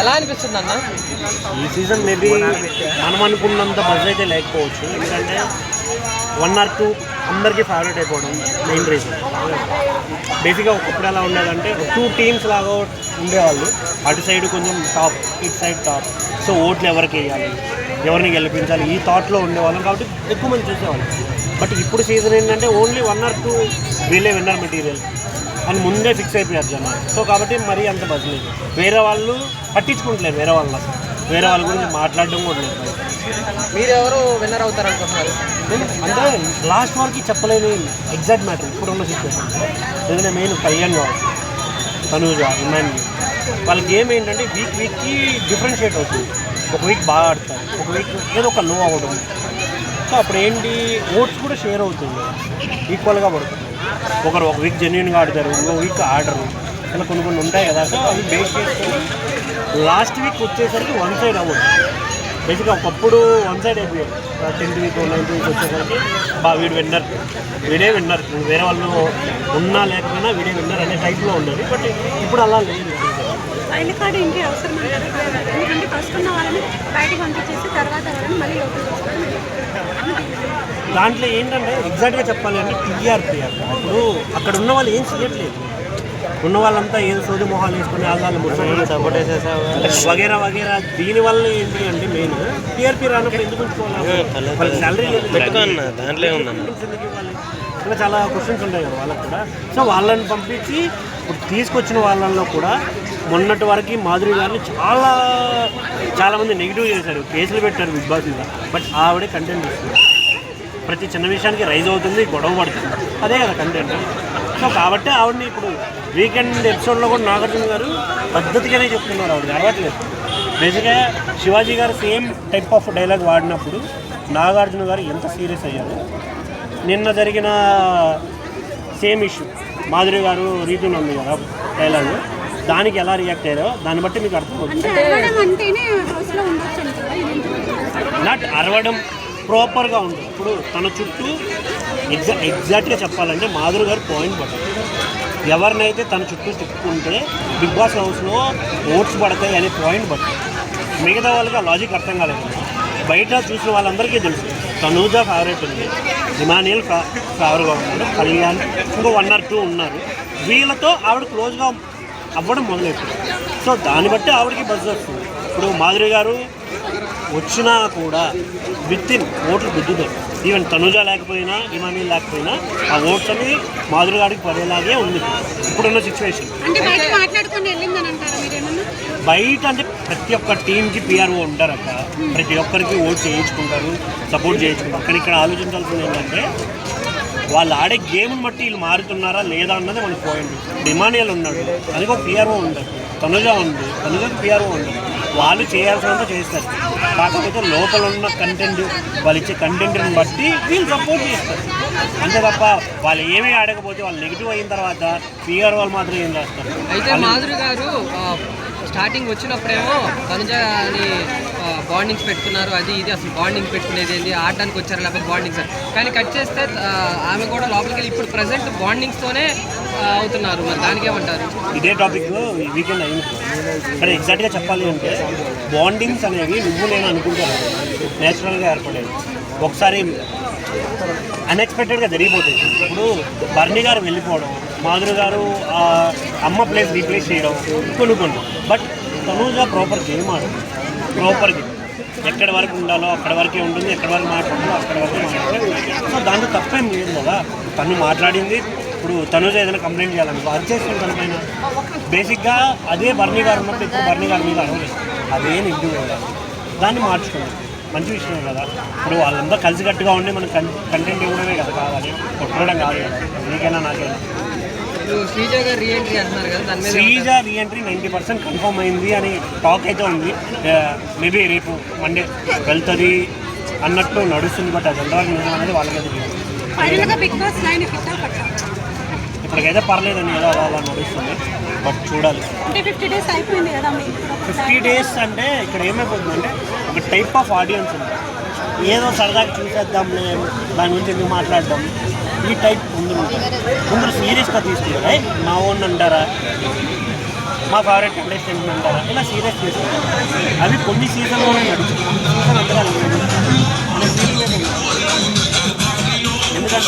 ఎలా అనిపిస్తుంది అన్న? ఈ సీజన్ మేబీ మనం అనుకున్నంత బజ్ అయితే లేకపోవచ్చు. ఎందుకంటే వన్ ఆర్ టూ అందరికీ ఫేవరెట్ అయిపోవడం మెయిన్ రీజన్ బేసిక్గా ఒకప్పుడు ఎలా ఉండేదంటే టూ టీమ్స్ లాగా ఉండేవాళ్ళు. అటు సైడ్ కొంచెం టాప్ ఇటు సైడ్ టాప్ సో ఓట్లు ఎవరికి వేయాలి? ఎవరిని గెలిపించాలి? ఈ థాట్లో ఉండేవాళ్ళం కాబట్టి ఎక్కువ మంది చూసేవాళ్ళం. బట్ ఇప్పుడు సీజన్ ఏంటంటే ఓన్లీ వన్ ఆర్ టూ వీళ్ళే విన్నర్ మెటీరియల్ అని ముందే ఫిక్స్ అయిపోయారు జనాలు. సో కాబట్టి మరీ అంత బజలేదు వేరే వాళ్ళు పట్టించుకుంటలేరు వేరే వాళ్ళు అసలు. వేరే వాళ్ళ గురించి మాట్లాడడం కూడా లేదు బయట. మీరు ఎవరు విన్నర్ అవుతారు అనుకుంటున్నారు అంటే లాస్ట్ వరకు చెప్పలేని ఎగ్జాక్ట్ మ్యాటర్ ఇప్పుడు ఉన్న సిచ్యువేషన్ ఎందుకంటే మెయిన్ కళ్యాణ్ కావచ్చు తనూజ ఇమాన్యూ వాళ్ళ గేమ్ ఏంటంటే వీక్ వీక్కి డిఫరెన్షియేట్ అవుతుంది. ఒక వీక్ బాగా ఆడతారు. ఒక వీక్ ఏదో ఒక లో అవ్వడం. సో అప్పుడు ఏంటి ఓట్స్ కూడా షేర్ అవుతుంది. ఈక్వల్గా పడుతుంది. ఒకరు ఒక వీక్ జెన్యున్గా ఆడతారు ఇంకో వీక్ ఆడరు. ఇలా కొన్ని కొన్ని ఉంటాయి కదా. సో అవి బేస్ చేసుకొని లాస్ట్ వీక్ వచ్చేసరికి వన్ సైడ్ అవ్వదు బేసిక్గా ఒకప్పుడు వన్ సైడ్ అయిపోయాయి టెన్త్ వీక్ నైన్త్ వీక్ వచ్చేసరికి బా వీడు విన్నర్ వీడే విన్నర్ వేరే వాళ్ళు ఉన్నా లేకపోయినా వీడే విన్నర్ అనే టైప్లో ఉండేది. బట్ ఇప్పుడు అలా లేదు. వైల్డ్ అవసరం ఎందుకంటే ఫస్ట్ ఉన్న బయటకు పంపించేసి తర్వాత వాళ్ళని మళ్ళీ లోపలికి వస్తారు. దాంట్లో ఏంటంటే ఎగ్జాక్ట్గా చెప్పాలి అంటే టీఆర్పీ అక్కడ ఇప్పుడు అక్కడ ఉన్న వాళ్ళు ఏం చేయట్లేదు. ఉన్న వాళ్ళంతా ఏదో సోది మొహాలు వేసుకుని సపోర్ట్ చేసేసావు? వగేరా వగేరా దీని వల్ల ఏంటి అంటే మెయిన్ టీఆర్పీ రానప్పుడు ఎందుకు ఉంచుకోవాలి? శాలరీ దాంట్లో? ఇలా చాలా క్వశ్చన్స్ ఉంటాయి కదా వాళ్ళకి కూడా. సో వాళ్ళని పంపించి ఇప్పుడు తీసుకొచ్చిన వాళ్ళల్లో కూడా మొన్నటి వరకు మాధురి గారిని చాలా చాలామంది నెగిటివ్ చేశారు. కేసులు పెట్టారు బిగ్ బాస్ మీద. బట్ ఆవిడే కంటెంట్ ఇస్తుంది ప్రతి చిన్న విషయానికి రైజ్ అవుతుంది గొడవ పడుతుంది. అదే కదా కంటెంట్ సో కాబట్టి ఆవిడని ఇప్పుడు వీకెండ్ ఎపిసోడ్లో కూడా నాగార్జున గారు పద్ధతిగానే చెప్తున్నారు ఆవిడ. అరవట్లేదు. బేసిక్గా శివాజీ గారు సేమ్ టైప్ ఆఫ్ డైలాగ్ వాడినప్పుడు నాగార్జున గారు ఎంత సీరియస్ అయ్యారు? నిన్న జరిగిన సేమ్ ఇష్యూ మాధురి గారు రీతిలో ఉంది కదా డైలాగ్ దానికి ఎలా రియాక్ట్ అయ్యారో దాన్ని బట్టి మీకు ఇది నాట్ అరవడం ప్రాపర్గా ఉంది ఇప్పుడు తన చుట్టూ ఎగ్జా ఎగ్జాక్ట్గా చెప్పాలంటే మాధురి గారు పాయింట్ పడ్డారు. ఎవరినైతే తన చుట్టూ తిప్పుకుంటే బిగ్ బాస్ హౌస్లో ఓట్స్ పడతాయి అనే పాయింట్ పడ్డారు. మిగతా వాళ్ళకి ఆ లాజిక్ అర్థం కాలేదు. బయట చూసిన వాళ్ళందరికీ తెలుసు. తనూజా ఫేవరెట్ ఉంది. ఇమానియల్ ఫేవర్గా ఉన్నాడు. కళ్యాణ్ ఇంకో వన్ ఆర్ టూ ఉన్నారు. వీళ్ళతో ఆవిడ క్లోజ్గా అవ్వడం మొదలెట్టింది సో దాన్ని బట్టి ఆవిడకి బజ్ వస్తుంది. ఇప్పుడు మాధురి గారు వచ్చినా కూడా విత్ ఇన్ ఓట్లు గుద్దుతాయి ఈవెన్ తనుజ లేకపోయినా ఇమాని లేకపోయినా ఆ ఓట్స్ అని మాధురి గారికి పడేలాగే ఉంది. ఇప్పుడున్న సిచ్యువేషన్ బయట అంటే ప్రతి ఒక్క టీంకి పిఆర్ఓ ఉంటారు అక్క ప్రతి ఒక్కరికి ఓట్ చేయించుకుంటారు సపోర్ట్ చేయించుకుంటారు. కానీ ఇక్కడ ఆలోచించాల్సింది ఏంటంటే వాళ్ళు ఆడే గేమ్ని బట్టి వీళ్ళు మారుతున్నారా లేదా అన్నది మన పాయింట్ డిమానియల్ ఉన్నాడు అది ఒక పిఆర్ఓ ఉంటారు తనుజ ఉంది. తనుజకి పిఆర్ఓ ఉండదు వాళ్ళు చేయాల్సినంత చేస్తారు. కాకపోతే లోపల ఉన్న కంటెంట్ వాళ్ళు ఇచ్చే కంటెంట్ని బట్టి వీళ్ళు సపోర్ట్ చేస్తారు. అంతే తప్ప వాళ్ళు ఏమీ ఆడకపోతే వాళ్ళు నెగిటివ్ అయిన తర్వాత పిఆర్ వాళ్ళు మాత్రం ఏం చేస్తారు? అయితే మాధురి గారు స్టార్టింగ్ వచ్చినప్పుడేమో తనుజ అని బాండింగ్స్ పెట్టుకున్నారు. అది ఇది అసలు బాండింగ్ పెట్టుకునేది ఏంటి ఆడడానికి వచ్చారు లేకపోతే బాండింగ్స్ కానీ కట్ చేస్తే ఆమె కూడా లోపలికి వెళ్ళి ఇప్పుడు ప్రజెంట్ బాండింగ్స్తోనే అవుతున్నారు. మరి దానికి ఏమంటారు? ఇదే టాపిక్ వీకెండ్ అయింది. ఇక్కడ ఎగ్జాక్ట్గా చెప్పాలి అంటే బాండింగ్స్ అనేవి నువ్వు నేను అనుకుంటాను నేచురల్గా ఏర్పడేది ఒకసారి అన్ఎక్స్పెక్టెడ్గా జరిగిపోతుంది ఇప్పుడు బర్నీ గారు వెళ్ళిపోవడం మాధురి గారు అమ్మ ప్లేస్ రీప్లేస్ చేయడం కొన్ని బట్ తనూజ ప్రాపర్ గేమ్ ఆడదు ప్రాపర్ గేమ్ ఎక్కడి వరకు ఉండాలో అక్కడి వరకే ఉంటుంది ఎక్కడి వరకు మాట్లాడాలో అక్కడి వరకు మాట్లాడాలి సో దాంట్లో తప్పేం లేదు కదా తను మాట్లాడింది. ఇప్పుడు తనుజ ఏదైనా కంప్లైంట్ చేయాలనుకో అది చేస్తుంది తన పైన బేసిక్గా అదే బర్నీ గారు ఉన్నప్పుడు ఇప్పుడు బర్నీ గారి మీద అడగలేదు అదే నిండు దాన్ని మార్చుకున్నాం. మంచి విషయం కదా. ఇప్పుడు వాళ్ళంతా కలిసికట్టుగా ఉండి మనకు కంటెంట్ ఇవ్వడమే కదా కావాలి. కొట్టడం కాదు కదా. నీకైనా నాకైనా. శ్రీజ రీఎంట్రీ అంటున్నారు కదా దాని మీద Sreeja reentry ninety percent confirm అయింది అని టాక్ అయితే ఉంది. మేబీ రేపు మండే వెళ్తుంది అన్నట్టు నడుస్తుంది బట్ అది ఎంతవరకు నిజం అనేది వాళ్ళకైతే ఇప్పటికైతే పర్లేదండి ఏదో అలా అలా నడుస్తుంది బట్ చూడాలి. ఫిఫ్టీ డేస్ అంటే ఇక్కడ ఏమైపోతుందంటే ఒక టైప్ ఆఫ్ ఆడియన్స్ ఉంది. ఏదో సరదాగా చూసేద్దాంలే దాని గురించి ఎందుకు మాట్లాడదాం? ఈ టైప్ ముందు ఉంటుంది ముందు సీరియస్గా తీసుకుంటారు? మా ఓన్ అంటారా? మా ఫేవరెట్ కంటెస్టెంట్ అంటారా? ఇలా సీరియస్ తీసుకుంటారు? అవి కొన్ని సీజన్లోనే నడుస్తుంది సీజన్ అంతా ఎందుకంటే